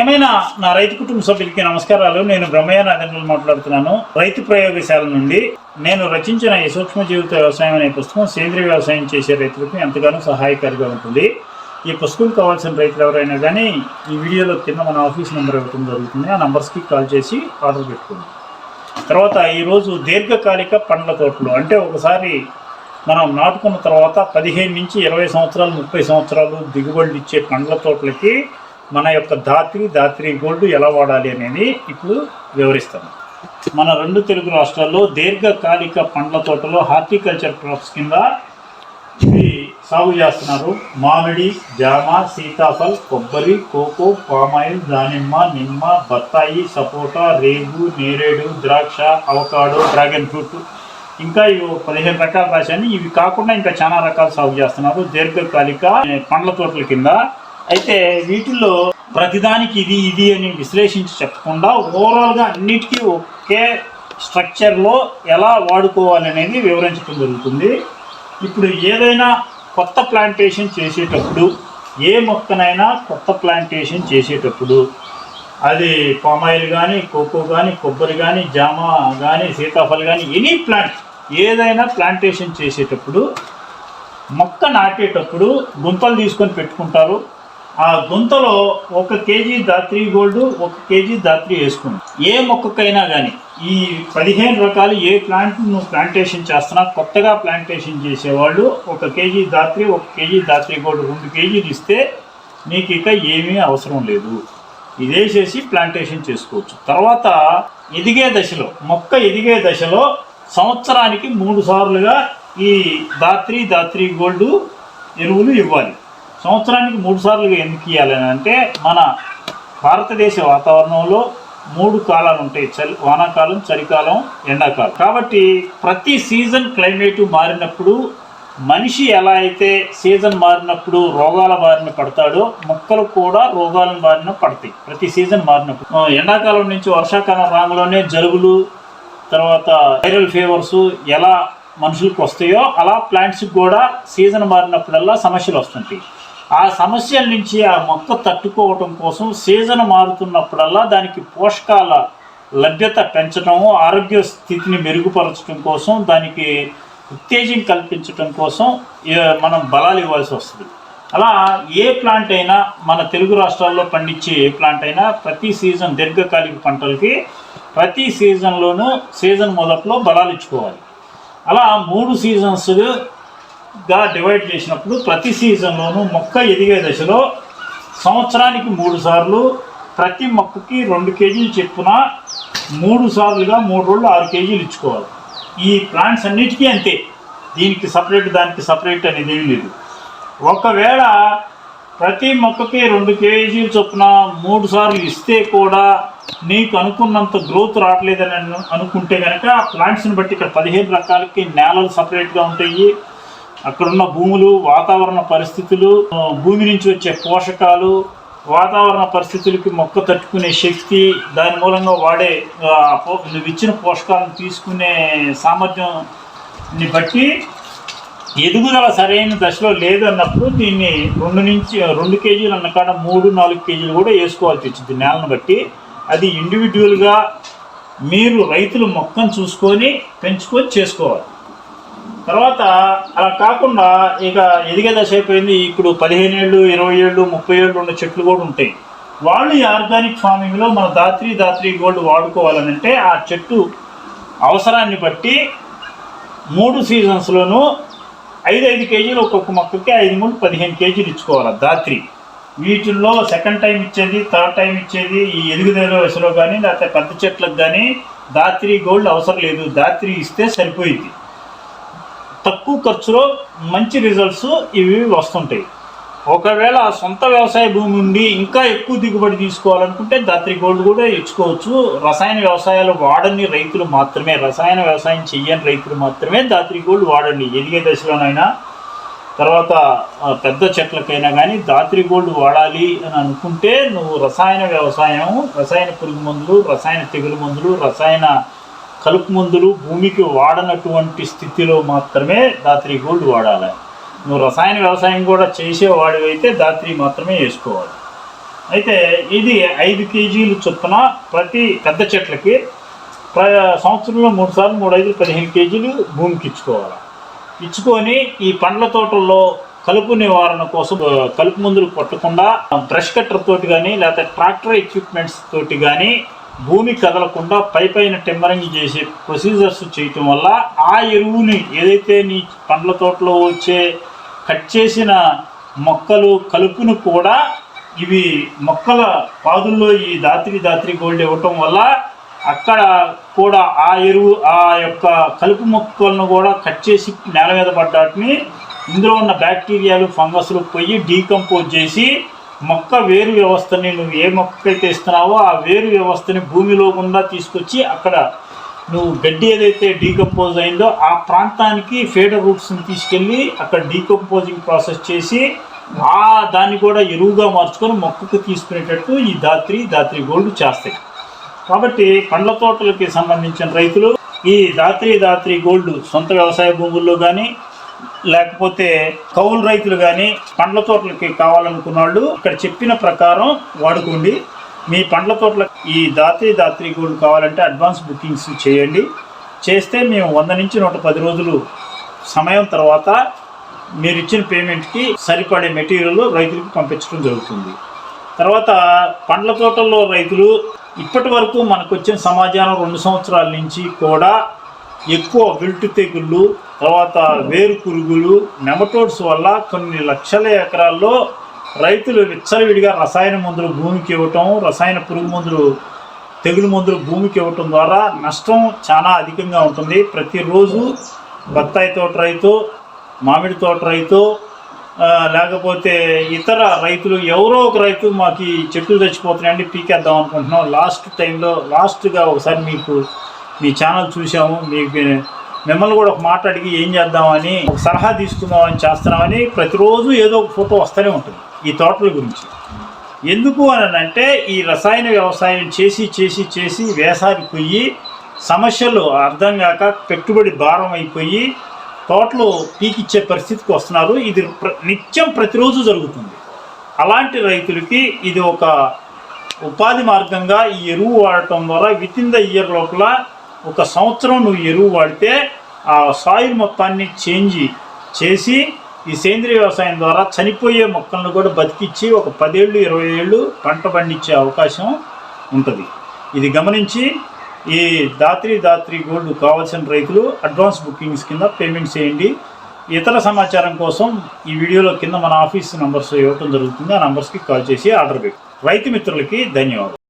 ఏమైనా నా రైతు కుటుంబ సభ్యులకి నమస్కారాలు? నేను బ్రహ్మయ్య నాగేంద్రులు మాట్లాడుతున్నాను. రైతు ప్రయోగశాల నుండి నేను రచించిన ఈ సూక్ష్మ జీవిత వ్యవసాయం అనే పుస్తకం సేంద్రియ వ్యవసాయం చేసే రైతులకు ఎంతగానో సహాయకారిగా ఉంటుంది. ఈ పుస్తకం కావాల్సిన రైతులు ఎవరైనా కానీ ఈ వీడియోలో కింద మన ఆఫీస్ నెంబర్ ఇవ్వటం జరుగుతుంది. ఆ నంబర్స్కి కాల్ చేసి ఆర్డర్ పెట్టుకోండి. తర్వాత ఈరోజు దీర్ఘకాలిక పండ్ల తోటలు అంటే ఒకసారి మనం నాటుకున్న తర్వాత పదిహేను నుంచి ఇరవై సంవత్సరాలు ముప్పై సంవత్సరాలు దిగుబడులు ఇచ్చే పండ్ల తోటలకి మన యొక్క ధాత్రి ధాత్రి గోల్డ్ ఎలా వాడాలి అనేది ఇప్పుడు వివరిస్తాను. మన రెండు తెలుగు రాష్ట్రాల్లో దీర్ఘకాలిక పండ్ల తోటలో హార్టికల్చర్ క్రాప్స్ కింద ఇవి సాగు చేస్తున్నారు. మామిడి జామ సీతాఫల్ కొబ్బరి కోకో పామాయిల్ దానిమ్మ నిమ్మ బత్తాయి సపోటా రేగు నేరేడు ద్రాక్ష అవకాడో డ్రాగన్ ఫ్రూట్ ఇంకా ఇవి పదిహేను రకాలు రాశాను. ఇవి కాకుండా ఇంకా చాలా రకాలు సాగు చేస్తున్నారు. దీర్ఘకాలిక పండ్ల తోటల కింద. అయితే వీటిల్లో ప్రతిదానికి ఇది ఇది అని విశ్లేషించి చెప్పకుండా ఓవరాల్గా అన్నిటికీ ఒకే స్ట్రక్చర్లో ఎలా వాడుకోవాలి అనేది వివరించడం జరుగుతుంది. ఇప్పుడు ఏదైనా కొత్త ప్లాంటేషన్ చేసేటప్పుడు ఏ మొక్కనైనా కొత్త ప్లాంటేషన్ చేసేటప్పుడు అది పామాయిల్ కానీ కోకో కానీ కొబ్బరి కానీ జామ కానీ సీతాఫలం కానీ ఎనీ ప్లాంట్ ఏదైనా ప్లాంటేషన్ చేసేటప్పుడు మొక్క నాటేటప్పుడు గుంతలు తీసుకొని పెట్టుకుంటారు. ఆ గుంతలో ఒక కేజీ దాత్రి గోల్డ్ ఒక కేజీ దాత్రి వేసుకుని ఏ మొక్కకైనా కానీ ఈ పదిహేను రకాలు ఏ ప్లాంట్ నువ్వు ప్లాంటేషన్ చేస్తున్నా కొత్తగా ప్లాంటేషన్ చేసేవాళ్ళు ఒక కేజీ దాత్రి ఒక కేజీ దాత్రి గోల్డ్ రెండు కేజీలు ఇస్తే నీకు ఇక ఏమీ అవసరం లేదు. ఇదేసేసి ప్లాంటేషన్ చేసుకోవచ్చు. తర్వాత ఎదిగే దశలో మొక్క ఎదిగే దశలో సంవత్సరానికి మూడు సార్లుగా ఈ దాత్రి దాత్రి గోల్డ్ ఎరువులు ఇవ్వాలి. సంవత్సరానికి మూడు సార్లుగా ఎందుకు ఇవ్వాలని అంటే మన భారతదేశ వాతావరణంలో మూడు కాలాలు ఉంటాయి. చలి వానాకాలం చలికాలం ఎండాకాలం. కాబట్టి ప్రతి సీజన్ క్లైమేట్ మారినప్పుడు మనిషి ఎలా అయితే సీజన్ మారినప్పుడు రోగాల బారిన పడతాడో మొక్కలు కూడా రోగాల బారిన పడతాయి. ప్రతి సీజన్ మారినప్పుడు. ఎండాకాలం నుంచి వర్షాకాలం రాగాలోనే జలుబులు తర్వాత వైరల్ ఫీవర్స్ ఎలా మనుషులకు వస్తాయో అలా ప్లాంట్స్కి కూడా సీజన్ మారినప్పుడల్లా సమస్యలు వస్తుంటాయి. ఆ సమస్యల నుంచి ఆ మొక్క తట్టుకోవటం కోసం సీజన్ మారుతున్నప్పుడల్లా దానికి పోషకాల లభ్యత పెంచడము ఆరోగ్య స్థితిని మెరుగుపరచడం కోసం దానికి ఉత్తేజం కల్పించడం కోసం మనం బలాలు ఇవ్వాల్సి వస్తుంది. అలా ఏ ప్లాంట్ అయినా మన తెలుగు రాష్ట్రాల్లో పండించే ఏ ప్లాంట్ అయినా ప్రతి సీజన్ దీర్ఘకాలిక పంటలకి ప్రతి సీజన్లోనూ సీజన్ మొదట్లో బలాలు ఇచ్చుకోవాలి. అలా మూడు సీజన్స్గా డివైడ్ చేసినప్పుడు ప్రతి సీజన్లోనూ మొక్క ఎదిగే దశలో సంవత్సరానికి మూడు సార్లు ప్రతి మొక్కకి రెండు కేజీలు చెప్పున మూడు సార్లుగా మూడు రోజులు ఆరు కేజీలు ఇచ్చుకోవాలి. ఈ ప్లాంట్స్ అన్నిటికీ అంతే. దీనికి సపరేట్ దానికి సపరేట్ అనేది ఏమీ లేదు. ఒకవేళ ప్రతి మొక్కకి రెండు కేజీలు చొప్పున మూడు సార్లు ఇస్తే కూడా నీకు అనుకున్నంత గ్రోత్ రావట్లేదని అనుకుంటే కనుక ప్లాంట్స్ని బట్టి ఇక్కడ పదిహేను రకాలకి నేలలు సపరేట్గా ఉంటాయి. అక్కడున్న భూములు వాతావరణ పరిస్థితులు భూమి నుంచి వచ్చే పోషకాలు వాతావరణ పరిస్థితులకి మొక్క తట్టుకునే శక్తి దాని మూలంగా వాడే నువ్వు ఇచ్చిన పోషకాలను తీసుకునే సామర్థ్యంని బట్టి ఎదుగుదల సరైన దశలో లేదన్నప్పుడు దీన్ని రెండు నుంచి రెండు కేజీలు అన్నకాడ మూడు నాలుగు కేజీలు కూడా వేసుకోవాల్సి వచ్చింది నేలను బట్టి. అది ఇండివిజువల్గా మీరు రైతులు మొక్కను చూసుకొని పెంచుకొని చేసుకోవాలి. తర్వాత అలా కాకుండా ఇక ఎదిగే దశ అయిపోయింది. ఇప్పుడు పదిహేను ఏళ్ళు ఇరవై ఏళ్ళు ముప్పై ఏళ్ళు ఉన్న చెట్లు కూడా ఉంటాయి. వాళ్ళు ఈ ఆర్గానిక్ ఫార్మింగ్లో మన దాత్రి దాత్రి గోల్డ్ వాడుకోవాలనంటే ఆ చెట్టు అవసరాన్ని బట్టి మూడు సీజన్స్లోనూ ఐదు ఐదు కేజీలు ఒక్కొక్క మొక్కకి ఐదు మూడు పదిహేను కేజీలు ఇచ్చుకోవాలి దాత్రి. వీటిల్లో సెకండ్ టైం ఇచ్చేది థర్డ్ టైం ఇచ్చేది ఈ ఎదుగుదల దశలో కానీ లేకపోతే పెద్ద చెట్లకు కానీ దాత్రి గోల్డ్ అవసరం లేదు. దాత్రి ఇస్తే సరిపోయింది. తక్కువ ఖర్చులో మంచి రిజల్ట్స్ ఇవి వస్తుంటాయి. ఒకవేళ సొంత వ్యవసాయ భూమి ఉండి ఇంకా ఎక్కువ దిగుబడి తీసుకోవాలనుకుంటే దాత్రి గోల్డ్ కూడా ఇచ్చుకోవచ్చు. రసాయన వ్యవసాయాలు వాడని రైతులు మాత్రమే రసాయన వ్యవసాయం చెయ్యని రైతులు మాత్రమే దాత్రి గోల్డ్ వాడండి. ఎదిగే దశలోనైనా తర్వాత పెద్ద చెట్లకైనా కానీ దాత్రి గోల్డ్ వాడాలి అని అనుకుంటే నువ్వు రసాయన వ్యవసాయం రసాయన పురుగు మందులు రసాయన తెగులు మందులు రసాయన కలుపు మందులు భూమికి వాడనటువంటి స్థితిలో మాత్రమే దాత్రి గోల్డ్ వాడాలి. నువ్వు రసాయన వ్యవసాయం కూడా చేసేవాడివైతే అయితే దాత్రి మాత్రమే వేసుకోవాలి. అయితే ఇది ఐదు కేజీలు చొప్పున ప్రతి పెద్ద చెట్లకి ప్ర సంవత్సరంలో మూడు సార్లు మూడు ఐదు పదిహేను కేజీలు భూమికి ఇచ్చుకోవాలి. ఇచ్చుకొని ఈ పండ్ల తోటల్లో కలుపు నివారణ కోసం కలుపు మందులు కొట్టకుండా బ్రష్ కట్టర్ తోటి కానీ లేకపోతే ట్రాక్టర్ ఎక్విప్మెంట్స్ తోటి కానీ భూమి కదలకుండా పై పైన టెంబరింగ్ చేసే ప్రొసీజర్స్ చేయటం వల్ల ఆ ఎరువుని ఏదైతే నీ పండ్ల తోటలో వచ్చే కట్ చేసిన మొక్కలు కలుపును కూడా ఇవి మొక్కల పాదుల్లో ఈ దాత్రి దాత్రి గోల్డ్ ఇవ్వటం వల్ల అక్కడ కూడా ఆ ఎరువు ఆ యొక్క కలుపు మొక్కలను కూడా కట్ చేసి నేల మీద పడ్డాటిని ఇందులో ఉన్న బ్యాక్టీరియాలు ఫంగస్లు పోయి డీకంపోజ్ చేసి మొక్క వేరు వ్యవస్థని నువ్వు ఏ మొక్కకైతే ఇస్తున్నావో ఆ వేరు వ్యవస్థని భూమిలో గుండా తీసుకొచ్చి అక్కడ నువ్వు గడ్డి ఏదైతే డీకంపోజ్ అయిందో ఆ ప్రాంతానికి ఫేడర్ రూట్స్ని తీసుకెళ్ళి అక్కడ డీకంపోజింగ్ ప్రాసెస్ చేసి ఆ దాన్ని కూడా ఎరువుగా మార్చుకొని మొక్కకు తీసుకునేటట్టు ఈ దాత్రి దాత్రి గోల్డ్ చేస్తాయి. కాబట్టి పండ్ల తోటలకి సంబంధించిన రైతులు ఈ దాత్రి దాత్రి గోల్డ్ సొంత వ్యవసాయ భూముల్లో కానీ లేకపోతే కౌలు రైతులు కానీ పండ్ల తోటలకి కావాలనుకున్న వాళ్ళు ఇక్కడ చెప్పిన ప్రకారం వాడుకోండి. మీ పండ్ల తోటల ఈ దాత్రి దాత్రి గోల్డ్ కావాలంటే అడ్వాన్స్ బుకింగ్స్ చేయండి. చేస్తే మేము వంద నుంచి నూట పది రోజులు సమయం తర్వాత మీరు ఇచ్చిన పేమెంట్కి సరిపడే మెటీరియల్ రైతులకు పంపించడం జరుగుతుంది. తర్వాత పండ్ల తోటల్లో రైతులు ఇప్పటి వరకు మనకు వచ్చిన సమాచారం రెండు సంవత్సరాల నుంచి కూడా ఎక్కువ విల్టు తెగుళ్ళు తర్వాత వేరు పురుగులు నెమటోడ్స్ వల్ల కొన్ని లక్షల ఎకరాల్లో రైతులు విచ్చలవిడిగా రసాయన మందులు భూమికి ఇవ్వటం రసాయన పురుగు మందులు తెగులు మందులు భూమికి ఇవ్వటం ద్వారా నష్టం చాలా అధికంగా ఉంటుంది. ప్రతిరోజు బత్తాయి తోట రైతు మామిడి తోట రైతు లేకపోతే ఇతర రైతులు ఎవరో ఒక రైతు మాకు ఈ చెట్లు చచ్చిపోతున్నాయండి పీకేద్దాం అనుకుంటున్నాం. లాస్ట్ టైంలో లాస్ట్గా ఒకసారి మీకు మీ ఛానల్ చూసాము మీకు మిమ్మల్ని కూడా ఒక మాట అడిగి ఏం చేద్దామని ఒక సలహా తీసుకుందామని చేస్తున్నామని ప్రతిరోజు ఏదో ఒక ఫోటో వస్తూనే ఉంటుంది ఈ తోటల గురించి. ఎందుకు అని అంటే ఈ రసాయన వ్యవసాయం చేసి చేసి చేసి వేసారిపోయి సమస్యలు అర్థం కాక పెట్టుబడి భారం అయిపోయి తోటలు పీకిచ్చే పరిస్థితికి వస్తున్నారు. ఇది ప్ర- నిత్యం ప్రతిరోజు జరుగుతుంది. అలాంటి రైతులకి ఇది ఒక ఉపాధి మార్గంగా ఈ ఎరువు వాడటం ద్వారా విత్ ఇన్ ద ఇయర్ లోపల ఒక సంవత్సరం నువ్వు ఎరువు వాడితే ఆ సాయిల్ మొత్తాన్ని చేంజ్ చేసి ఈ సేంద్రియ వ్యవసాయం ద్వారా చనిపోయే మొక్కలను కూడా బతికిచ్చి ఒక పదేళ్ళు ఇరవై ఏళ్ళు పంట పండించే అవకాశం ఉంటుంది. ఇది గమనించి ఈ దాత్రి దాత్రి గోల్డ్ కావాల్సిన రైతులు అడ్వాన్స్ బుకింగ్స్ కింద పేమెంట్ చేయండి. ఇతర సమాచారం కోసం ఈ వీడియోలో కింద మన ఆఫీస్ నంబర్స్ ఇవ్వటం జరుగుతుంది. ఆ నంబర్స్కి కాల్ చేసి ఆర్డర్ పెట్టు రైతు మిత్రులకి ధన్యవాదాలు.